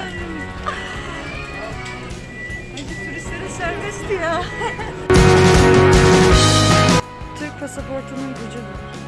Ay turistlere serbest ya. Türk pasaportunun gücü bu.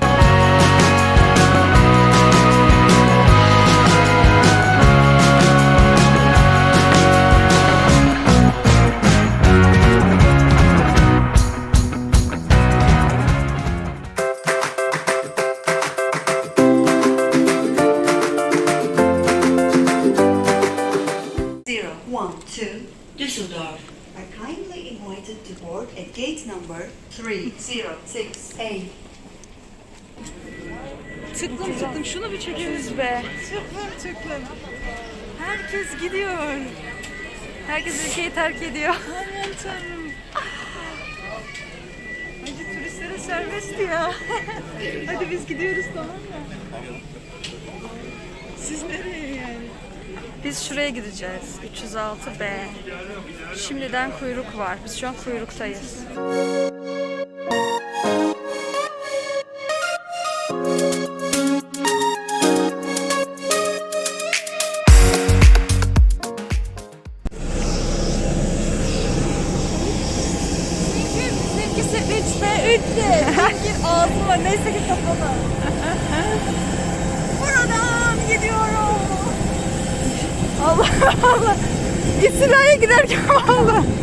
Herkes ülkeyi terk ediyor. Aman tanrım. Hadi turistlere serbest ya. Hadi biz gidiyoruz tamam mı? Siz nereye yani? Biz şuraya gideceğiz. 306B. Şimdiden kuyruk var. Biz şu an kuyruktayız. You're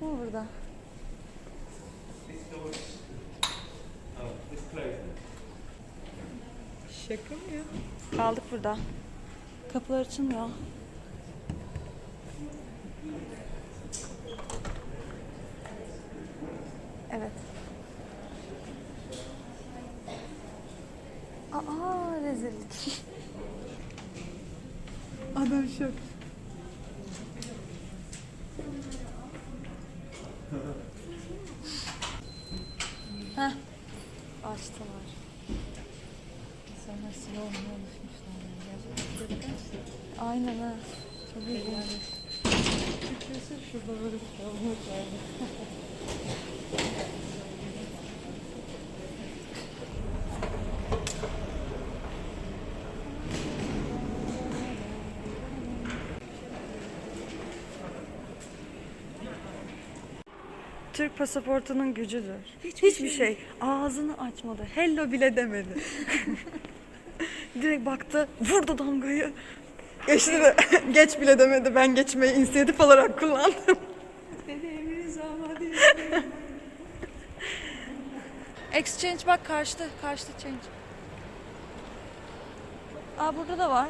Mı burada? Şaka mı ya? Kaldık burada. Kapılar açılmıyor. Evet. Aa rezillik. Adam şok. Heh. Açtılar. İnsanlar silah olmaya alışmışlar. Gerçekten Aynen ha. Çok ilginç. Türkiye'si şurada böyle savunmak vardı. Türk pasaportunun gücüdür. Hiçbir, şey. Ağzını açmadı. Hello bile demedi. Direkt baktı, vurdu damgayı. Geçti de geç bile demedi. Ben geçmeyi inisiyatif olarak kullandım. Exchange bak karşıda, karşıda change. Aa burada da var.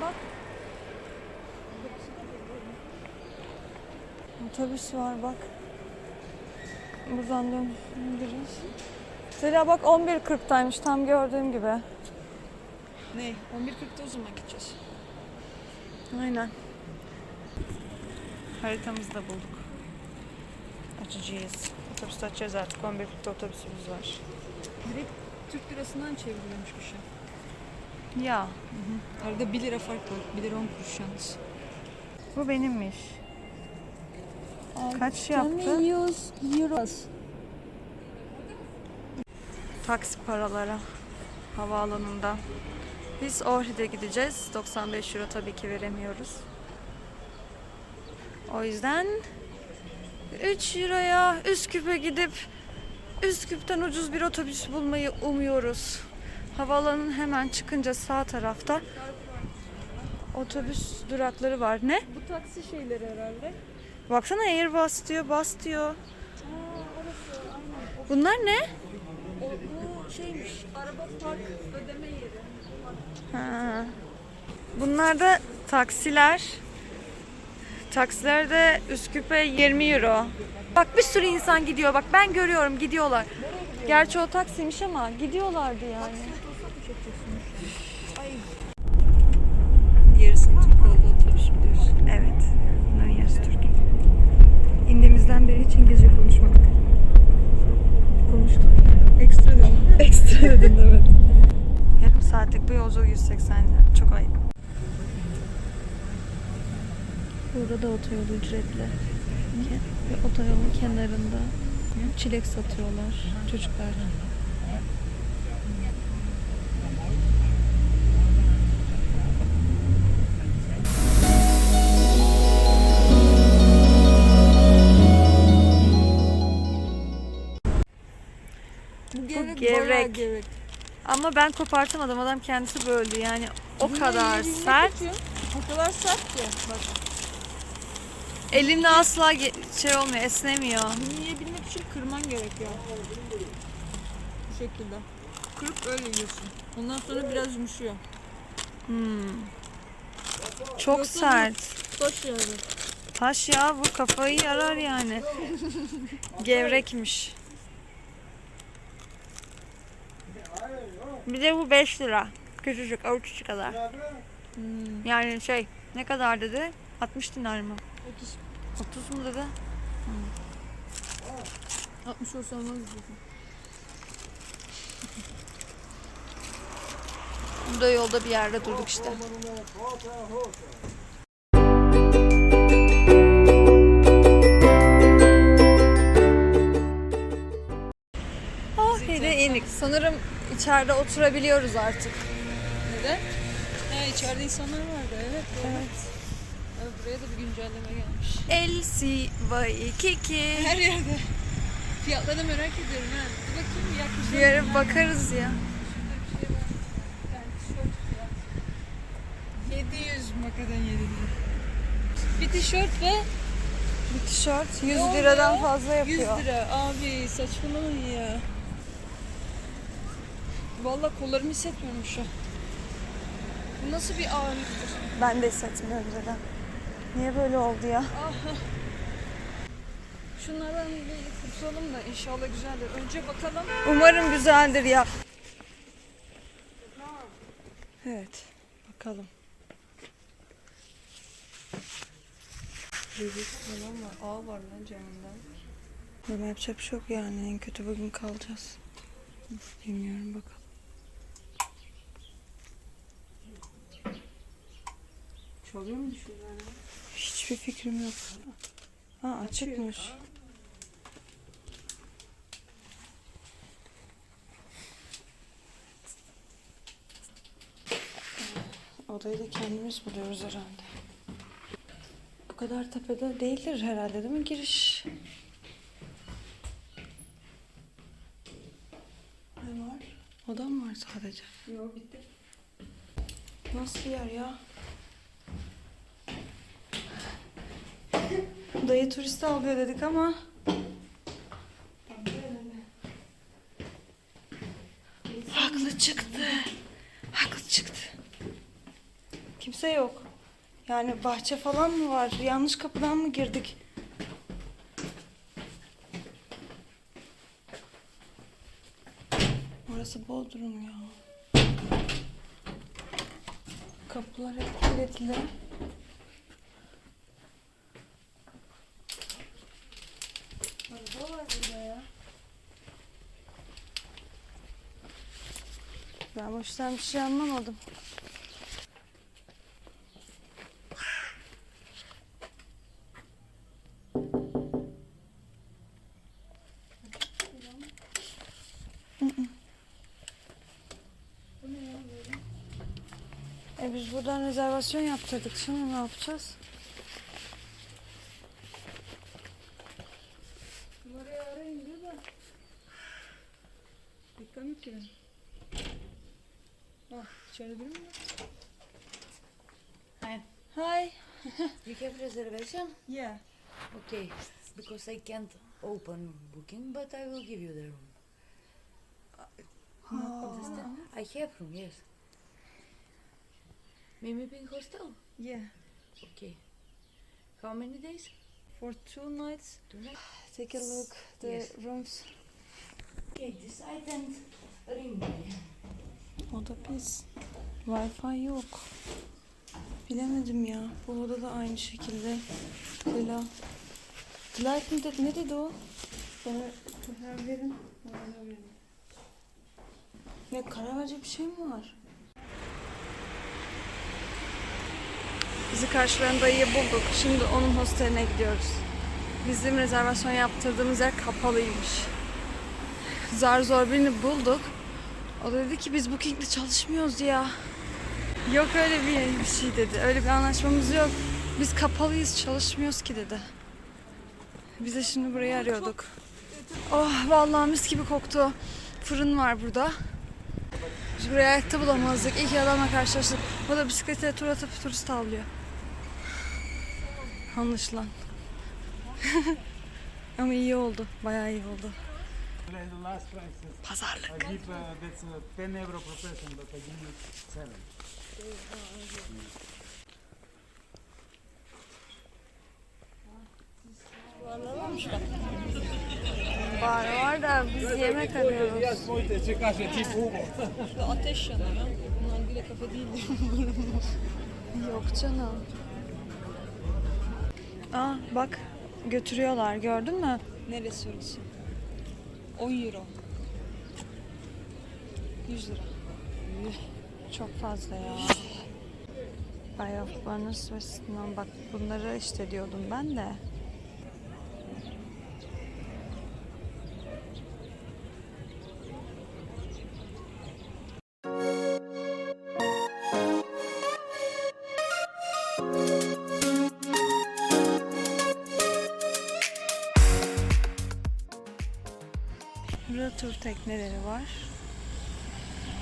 Bak. Otobüs var bak. Buradan dönebiliriz. Zeliha bak 11.40'taymış tam gördüğüm gibi. Ne? 11.40'da o zaman gideceğiz. Aynen. Haritamızı da bulduk. Açacağız. Otobüste açacağız artık. 11.40'da otobüsümüz var. Direkt Türk lirasından çevriliyormuş bir şey. Ya Arada 1 lira fark var. 1 lira 10 kuruş yalnız. bu benimmiş. Kaç yaptı? euros. Taksi paraları havaalanında. Biz Ohri'de gideceğiz. 95 euro tabii ki veremiyoruz. O yüzden 3 euroya Üsküp'e gidip Üsküp'ten ucuz bir otobüs bulmayı umuyoruz. Havaalanının hemen çıkınca sağ tarafta otobüs durakları var. Ne? Bu taksi şeyleri herhalde. Baksana Airbus diyor, bas diyor. Bunlar ne? O, bu şeymiş. Araba park ödeme yeri. Ha. Bunlar da taksiler. Taksilerde Üsküp'e 20 euro. Bak bir sürü insan gidiyor. Bak ben görüyorum gidiyorlar. Gerçi o taksiymiş ama gidiyorlardı yani. Yarısını Türk oldu otobüs biliyorsun. Evet. Bunların yarısı Türk. İndiğimizden beri hiç İngilizce konuşmadık. Konuştuk. Ekstra dedim. Ekstra dedin evet. Yarım saatlik bu yolculuk 180 lira. Çok ayıp. Burada da otoyolu ücretli. Ve otoyolun kenarında çilek satıyorlar çocuklar. Gevrek. Ama ben kopartamadım. Adam kendisi böldü. Yani o kadar sert. O kadar sert ki. Bak Elimle asla ge- şey olmuyor, esnemiyor. bunu yiyebilmek için kırman gerekiyor. Bu şekilde. Kırıp öyle yiyorsun. Ondan sonra biraz yumuşuyor. Hmm. Çok Yoksa bu- sert. Taş yani. Taş ya bu kafayı yarar yani. Gevrekmiş. Bir de bu 5 lira. Küçücük, avuç içi kadar. Hmm. Yani şey ne kadar dedi? 60 dinar mı? 30. 30 mu dedi? 60 olsa olmaz diyecektim. Burada yolda bir yerde durduk işte. Oh hele inik. Sanırım içeride oturabiliyoruz artık. Neden? Ha içeride insanlar vardı evet. doğru. Evet. Evet, buraya da bir güncelleme gelmiş. Elsi Waikiki. Her yerde. Fiyatlarını merak ediyorum ha. Dur bakayım yaklaşık. Bir yere bakarız ya. Yani tişört fiyat. 700 makadan 700. Bir tişört ve Bir tişört 100 Ne liradan fazla 100 yapıyor. lira. Abi saçmalamayın ya. Vallahi kollarımı hissetmiyorum şu an. Bu nasıl bir ağırlıktır? Ben de hissetmiyorum zaten. Niye böyle oldu ya? Ah. Şunlardan bir kurtulalım da inşallah güzeldir. Önce bakalım. Umarım güzeldir ya. Evet. Bakalım. Bebek falan var. Ağ var lan camında. Böyle yapacak bir şey yok yani. En kötü bugün kalacağız. Bilmiyorum bakalım. Çalıyor mu düşüyorlar ya? Hiçbir fikrim yok. Ha açıkmış. Odayı da kendimiz buluyoruz herhalde. Bu kadar tepede değildir herhalde değil mi giriş? Ne var? Oda mı var sadece? Yok bitti. Nasıl bir yer ya? Dayı turist alıyor dedik ama Haklı çıktı. Haklı çıktı. Kimse yok. Yani bahçe falan mı var? Yanlış kapıdan mı girdik? Orası Bodrum ya. Kapılar hep kilitli. Araba var burada ya. Bu işten bir şey anlamadım. E biz buradan rezervasyon yaptırdık. Şimdi ne yapacağız? Numarayı arayın diyor da. Ah, içeride biri mi var? Hi. Hi. You have reservation? Yeah. Okay, because I can't open booking, but I will give you the room. Understand? I have room, yes. Mimi Pink Hostel? Yeah. Okay. How many days? For two nights. Two nights? Take a look. The Yes. rooms. Okay, decide and ring me. Oda pis. Wi-Fi yok. Bilemedim ya. Bu oda da aynı şekilde. Dila. Delight mi dedi? Ne dedi o? Bana karar verin. Bana verin. Ne karar verecek bir şey mi var? Bizi karşılayan dayıyı bulduk. Şimdi onun hosteline gidiyoruz. Bizim rezervasyon yaptırdığımız yer kapalıymış. Zar zor birini bulduk. O da dedi ki biz Booking'de çalışmıyoruz ya. Yok öyle bir, bir şey dedi. Öyle bir anlaşmamız yok. Biz kapalıyız çalışmıyoruz ki dedi. Biz de şimdi burayı arıyorduk. Oh vallahi mis gibi koktu. Fırın var burada. Biz buraya ayakta bulamazdık. İyi ki adamla karşılaştık. O da bisiklete tur atıp turist avlıyor. Anlaşılan. Ama iyi oldu. Bayağı iyi oldu. Pazarlık. I give uh, that's uh, 10 euro per person, but I give you seven. Var da biz yemek arıyoruz. Ateş yanıyor. Nargile kafe değil. Yok canım. Aa bak götürüyorlar gördün mü? Neresi orası? 10 euro. 100 lira. Çok fazla ya. Bay of Bonus ve. Bak bunları işte diyordum ben de. Tekneleri var.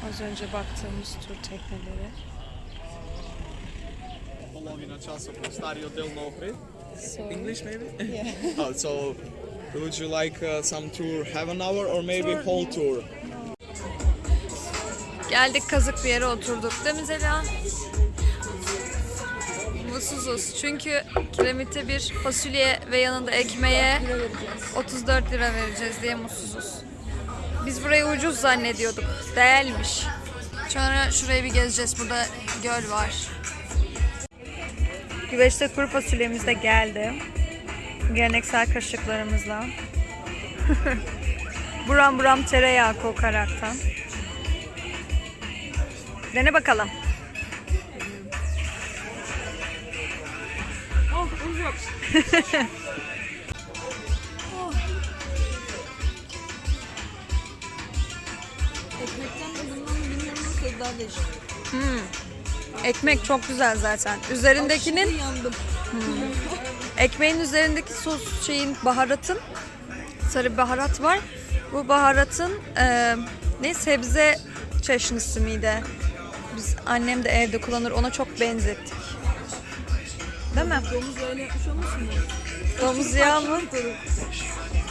Az önce baktığımız tur tekneleri. Polovina časa po stari hotel na Ohrid. English maybe? Yeah. oh, so would you like uh, some tour half an hour or maybe whole tour? Geldik kazık bir yere oturduk değil mi Zeliha? Mutsuzuz çünkü kiremite bir fasulye ve yanında ekmeğe 34 lira vereceğiz diye mutsuzuz. Biz burayı ucuz zannediyorduk. Değermiş. Sonra şurayı bir gezeceğiz. Burada göl var. Güveçte kuru fasulyemiz de geldi. Geleneksel kaşıklarımızla. buram buram tereyağı kokaraktan. Dene bakalım. Oh, oh. daha değişik. Ekmek çok güzel zaten. Üzerindekinin Aşırı yandım. ekmeğin üzerindeki sos şeyin baharatın sarı baharat var. Bu baharatın e, ne sebze çeşnisi miydi? Biz annem de evde kullanır. Ona çok benzettik. Değil mi? Domuz öyle yapmış olmasın mı? Domuz yağı mı?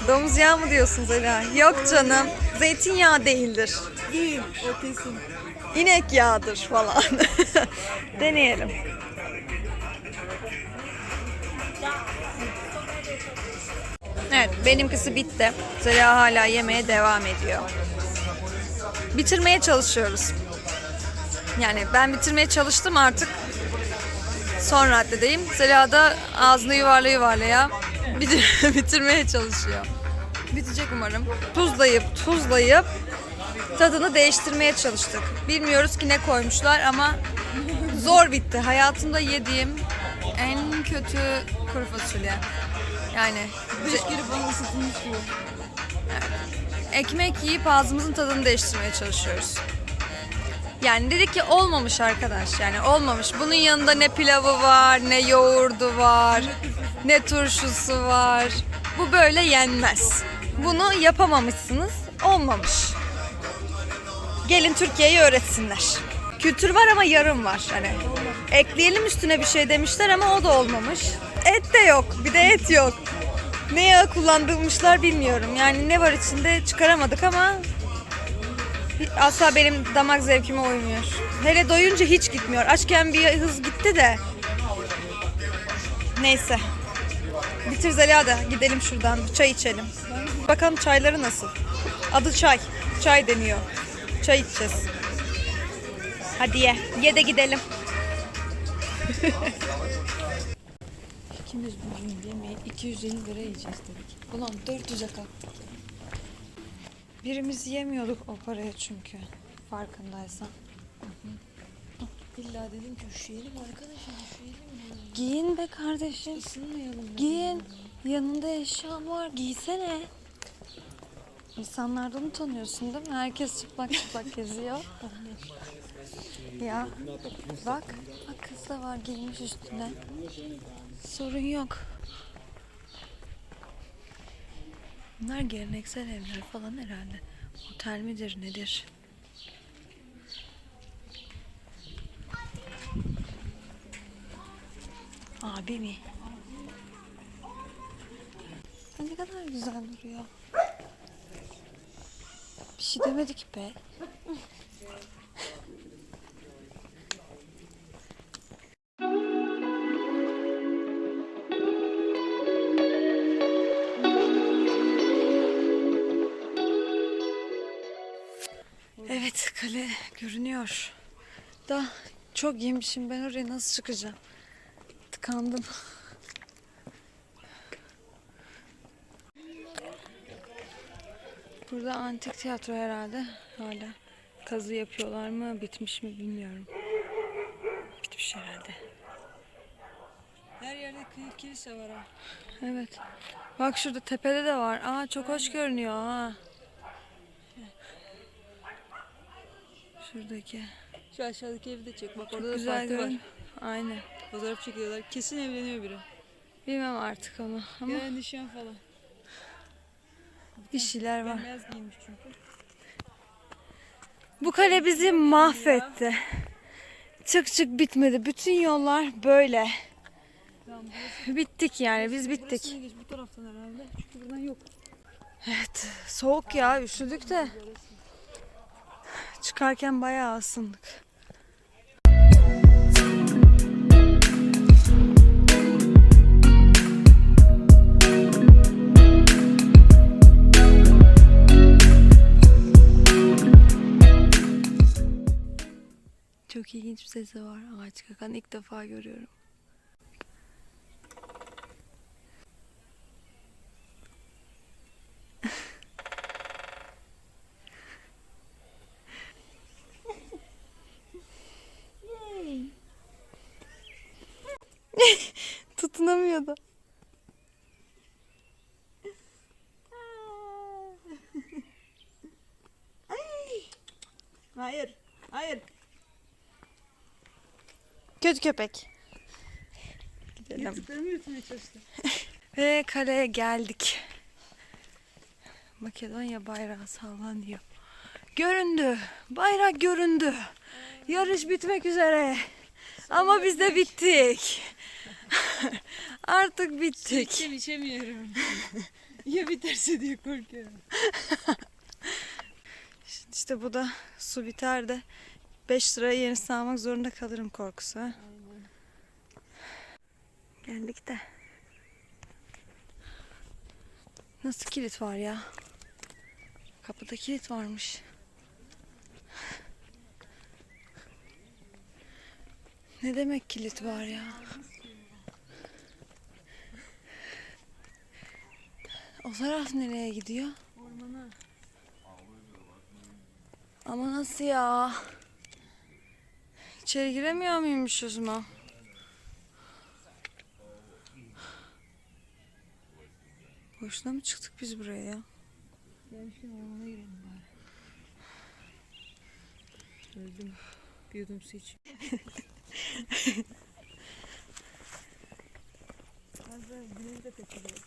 Domuz yağı mı diyorsunuz Ela? Yok canım. Zeytinyağı değildir. Değil, o kesin. İnek yağıdır falan. Deneyelim. Evet, benimkisi bitti. Zeliha hala yemeye devam ediyor. Bitirmeye çalışıyoruz. Yani ben bitirmeye çalıştım artık. Son raddedeyim. Zeliha da ağzını yuvarla yuvarlaya bitir- bitirmeye çalışıyor. Bitecek umarım. Tuzlayıp tuzlayıp tadını değiştirmeye çalıştık. Bilmiyoruz ki ne koymuşlar ama zor bitti. Hayatımda yediğim en kötü kuru fasulye. Yani Beş kere bana ısıtılmış gibi. ekmek yiyip ağzımızın tadını değiştirmeye çalışıyoruz. Yani dedik ki olmamış arkadaş yani olmamış. Bunun yanında ne pilavı var, ne yoğurdu var, ne turşusu var. Bu böyle yenmez. Bunu yapamamışsınız, olmamış. Gelin Türkiye'yi öğretsinler. Kültür var ama yarım var. Hani ekleyelim üstüne bir şey demişler ama o da olmamış. Et de yok. Bir de et yok. Ne yağı kullandırmışlar bilmiyorum. Yani ne var içinde çıkaramadık ama asla benim damak zevkime uymuyor. Hele doyunca hiç gitmiyor. Açken bir hız gitti de. Neyse. Bitir Zeliha da gidelim şuradan bir çay içelim. Bakalım çayları nasıl? Adı çay. Çay deniyor. Çay içeceğiz. Hadi ye. Ye de gidelim. İkimiz bugün yemeği 250 lira yiyeceğiz dedik. Ulan 400'e kalktık. Birimiz yemiyorduk o paraya çünkü. Farkındaysan. İlla dedim ki üşüyelim arkadaşım üşüyelim. Giyin be kardeşim. Isınmayalım. Giyin. Yanında eşyan var. Giysene. İnsanlardan utanıyorsun değil mi? Herkes çıplak çıplak geziyor. ya bak. Bak kız da var giymiş üstüne. Sorun yok. Bunlar geleneksel evler falan herhalde. Otel midir nedir? Abi mi? Ne kadar güzel duruyor. Bir şey demedik be. Evet kale görünüyor. Da çok yemişim ben oraya nasıl çıkacağım? Tıkandım. Burada antik tiyatro herhalde hala. Kazı yapıyorlar mı bitmiş mi bilmiyorum. Bitmiş herhalde. Her yerde kil- kilise var ha. Evet. Bak şurada tepede de var. Aa çok hoş görünüyor ha. Şuradaki. Şu aşağıdaki evi de çek. Bak orada Çok da güzel parti var. görün. Aynen. Fotoğraf çekiyorlar. Kesin evleniyor biri. Bilmem artık onu ama Ya nişan falan. Bir şeyler var. Bu kale bizi mahvetti. Çık çık bitmedi. Bütün yollar böyle. Bittik yani biz bittik. Bu taraftan herhalde. Çünkü buradan yok. Evet soğuk ya üşüdük de. Çıkarken bayağı ısındık. Çok ilginç bir sesi var ağaç kakan ilk defa görüyorum. Kötü köpek. Gidelim. Ve kaleye geldik. Makedonya bayrağı sallanıyor. Göründü. Bayrak göründü. Yarış bitmek üzere. Ama biz de bittik. Artık bittik. İçem içemiyorum. ya biterse diye korkuyorum. İşte bu da su biter de 5 liraya yenisini almak zorunda kalırım korkusu. ha. Geldik de. Nasıl kilit var ya? Kapıda kilit varmış. Ne demek kilit var ya? O taraf nereye gidiyor? Ormana. Ama nasıl ya? İçeri giremiyor muymuşuz mu? Boşuna mı çıktık biz buraya ya? Gelmişken ormana girelim bari. Öldüm. Bir yudum su iç. Az daha güneş de kaçırıyor.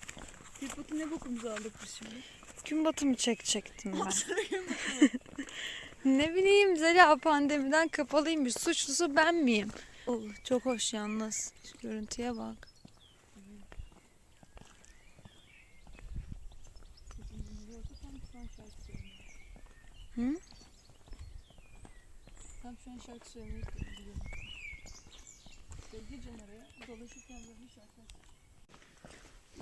Tripod'u ne bokumuzu aldık biz şimdi? Gün batımı çekecektim ben. Ne bileyim Zeliha pandemiden kapalıymış. Suçlusu ben miyim? Oh, çok hoş yalnız. Şu görüntüye bak. Hı? Tam şu an şarkı söylemeyi biliyorum. Gireceğim oraya. Dolaşırken böyle bir şarkı.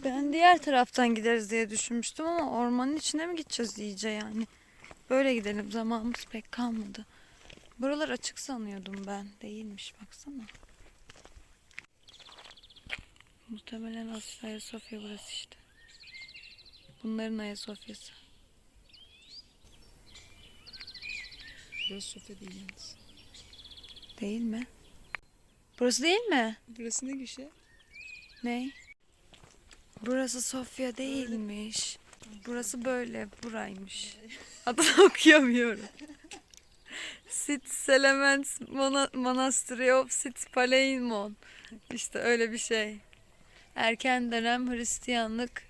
Ben diğer taraftan gideriz diye düşünmüştüm ama ormanın içine mi gideceğiz iyice yani? Böyle gidelim zamanımız pek kalmadı. Buralar açık sanıyordum ben. Değilmiş baksana. Muhtemelen aslında Ayasofya burası işte. Bunların Ayasofya'sı. Burası Sofya değil yalnız. Değil mi? Burası değil mi? Burası ne güçe? Ne? Burası Sofya değilmiş. Burası böyle, buraymış. Adını okuyamıyorum. Sit Selemens Mona- Monastery of Sit Paleimon. İşte öyle bir şey. Erken dönem Hristiyanlık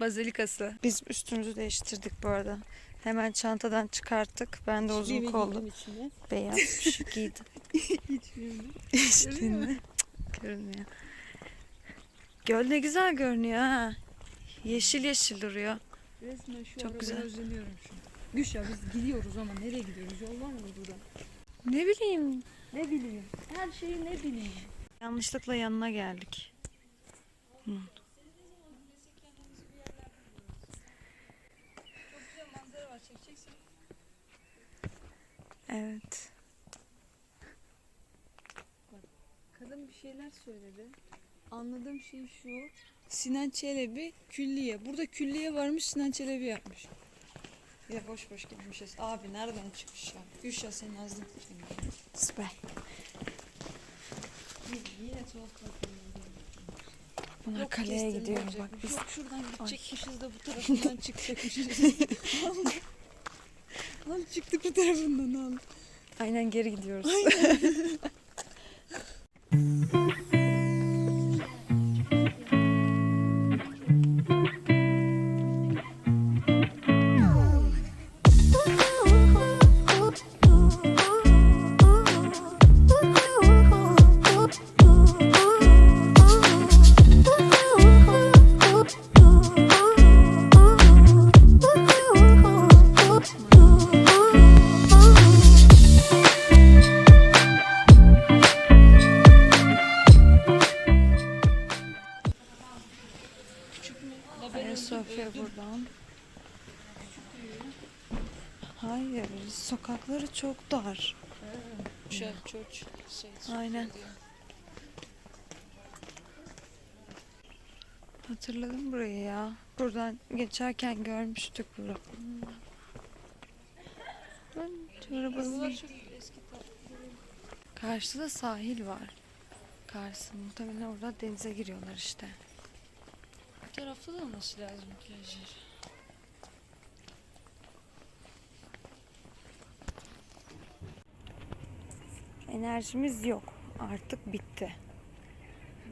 bazilikası. Biz üstümüzü değiştirdik bu arada. Hemen çantadan çıkarttık. Ben de uzun kollu beyaz bir şey giydim. İçtiğinde. Cık, Görünmüyor. Göl ne güzel görünüyor ha. Yeşil yeşil duruyor. Resmen şu Çok güzel. özleniyorum an. Gülşah biz gidiyoruz ama nereye gidiyoruz? Yol var mı buradan? Ne bileyim. Ne bileyim. Her şeyi ne bileyim. Yanlışlıkla yanına geldik. Hı. Evet. Kadın bir şeyler söyledi. Anladığım şey şu. Sinan Çelebi külliye. Burada külliye varmış Sinan Çelebi yapmış. Ya boş boş gitmişiz. Abi nereden çıkmış ya? Gülşah senin ağzın. Süper. Yine tuhaf. Bunlar kaleye gidiyoruz bak biz. Yok şuradan gidecekmişiz de bu tarafından çıkacakmışız. al çıktık bu tarafından al. Aynen geri gidiyoruz. Ayasofya çok dar. Şey, church. Şey, Aynen. Hatırladım burayı ya. Buradan geçerken görmüştük burayı. Karşıda sahil var. Karşı muhtemelen orada denize giriyorlar işte. Bu tarafta da olması lazım plajlar. Enerjimiz yok. Artık bitti.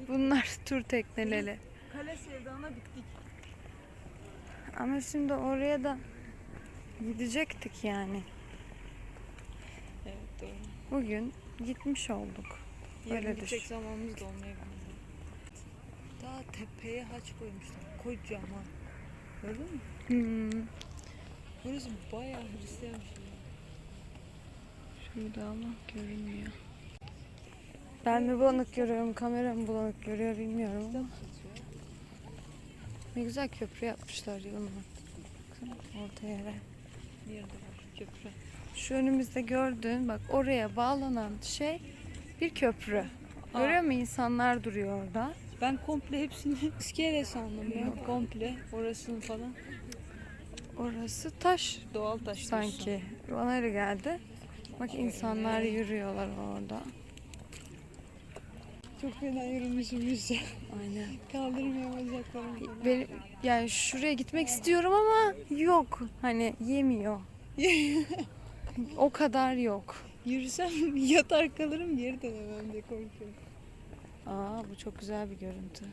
Bunlar tur tekneleri. Kale sevdana bittik. Ama şimdi oraya da gidecektik yani. Evet doğru. Bugün gitmiş olduk. Yarın Öyledir. gidecek zamanımız da olmayabilir. Daha tepeye haç koymuşlar. Kocaman. Gördün mü? Hmm. Burası bayağı Hristiyan bir şey. Şurada ama görünmüyor. Ben mi bulanık görüyorum, kamera mı bulanık görüyor bilmiyorum ama. Ne güzel köprü yapmışlar. Baksana Orta yere. Köprü? Şu önümüzde gördüğün bak oraya bağlanan şey bir köprü. Görüyor musun? İnsanlar duruyor orada. Ben komple hepsini iskele sandım ya. Komple orasını falan. Orası taş Doğal taş sanki. Bana öyle geldi. Bak insanlar yürüyorlar orada. Çok fena yürümüşüm işte. Aynen. Kaldırmıyor bacaklarım. Benim, yani şuraya gitmek istiyorum ama yok. Hani yemiyor. o kadar yok. Yürüsem yatar kalırım geri dönemem diye korkuyorum. Aa bu çok güzel bir görüntü.